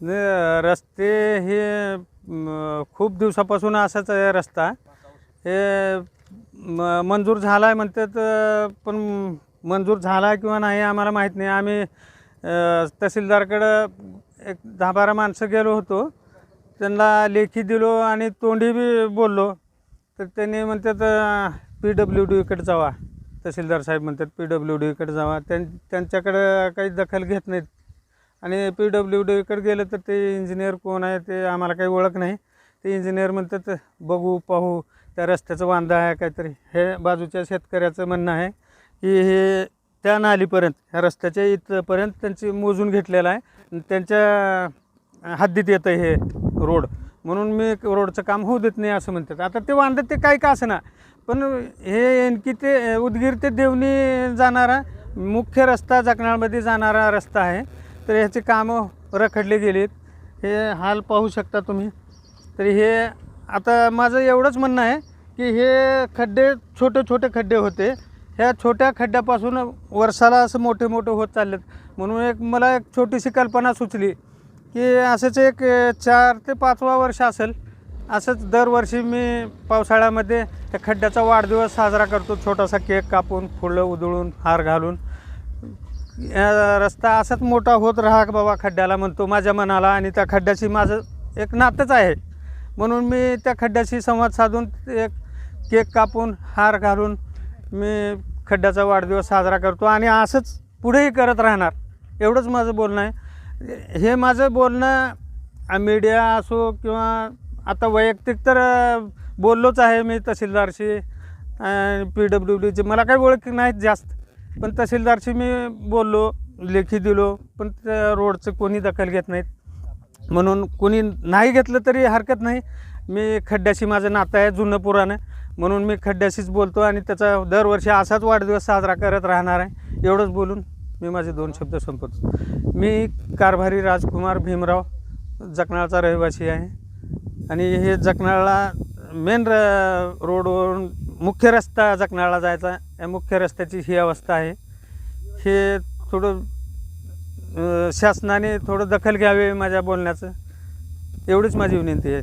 न- रस्ते हे म, खूप दिवसापासून असाच आहे रस्ता. हे म, मंजूर झाला आहे म्हणतात अ, पण मंजूर झाला किंवा नाही आम्हाला माहीत नाही. आम्ही अ, तहसीलदारकडं एक दहा बारा माणसं गेलो होतो. त्यांना लेखी दिलो आणि तोंडी बी बोललो. तर त्यांनी म्हणतात पी डब्ल्यू डीकडे जावा. तहसीलदार साहेब म्हणतात पी डब्ल्यू डीकडे जावा. त्यां त्यांच्याकडं काही दखल घेत नाहीत. आणि पी डब्ल्यू डीकडे गेलं तर ते इंजिनियर कोण आहे ते आम्हाला काही ओळख नाही. ते इंजिनियर म्हणतात बघू पाहू त्या रस्त्याचं वांदा आहे काहीतरी. हे बाजूच्या शेतकऱ्याचं म्हणणं आहे की हे त्या नालीपर्यंत ह्या रस्त्याच्या इथपर्यंत त्यांची मोजून घेतलेलं आहे. त्यांच्या हद्दीत येतं हे रोड. म्हणून मी रोडचं काम होऊ देत नाही असं म्हणतात. आता ते वांदत ते काही का ना. पण हे की ते उदगीर ते देवणी जाणारा मुख्य रस्ता जकणाळमध्ये जाणारा रस्ता आहे. तर ह्याची कामं रखडली गेलीत. हे हाल पाहू शकता तुम्ही. तर हे आता माझं एवढंच म्हणणं आहे की हे खड्डे छोटे छोटे खड्डे होते. ह्या छोट्या खड्ड्यापासून वर्षाला असं मोठे मोठे होत चाललेत. म्हणून एक मला एक छोटीशी कल्पना सुचली की असंच एक चार ते पाचवा वर्ष असेल. असंच दरवर्षी मी पावसाळ्यामध्ये त्या खड्ड्याचा वाढदिवस साजरा करतो. छोटासा केक कापून फुलं उधळून हार घालून. रस्ता असाच मोठा होत राहा बाबा खड्ड्याला म्हणतो. माझ्या मनाला आणि त्या खड्ड्याशी माझं एक नातंच आहे. म्हणून मी त्या खड्ड्याशी संवाद साधून एक केक कापून हार घालून मी खड्ड्याचा वाढदिवस साजरा करतो आणि असंच पुढेही करत राहणार. एवढंच माझं बोलणं आहे. हे माझं बोलणं मीडिया असो किंवा आता वैयक्तिक तर बोललोच आहे मी तहसीलदारशी पी डब्ल्यू डीची. मला काही ओळख नाहीत जास्त. पण तहसीलदारशी मी बोललो लेखी दिलो पण त्या रोडचं कोणी दखल घेत नाहीत. म्हणून कोणी नाही घेतलं तरी हरकत नाही. मी खड्ड्याशी माझं नातं आहे जुनं पुराणं म्हणून मी खड्ड्याशीच बोलतो आणि त्याचा दरवर्षी असाच वाढदिवस साजरा करत राहणार आहे. एवढंच बोलून मी माझे दोन शब्द संपवतो. मी कारभारी राजकुमार भीमराव जकणाळचा रहिवासी आहे. आणि हे जकणाळला मेन र रोडवरून मुख्य रस्ता जकणाळला जायचा. या मुख्य रस्त्याची ही अवस्था आहे. हे थोडं शासनाने थोडं दखल घ्यावे माझ्या बोलण्याचं. एवढीच माझी विनंती आहे.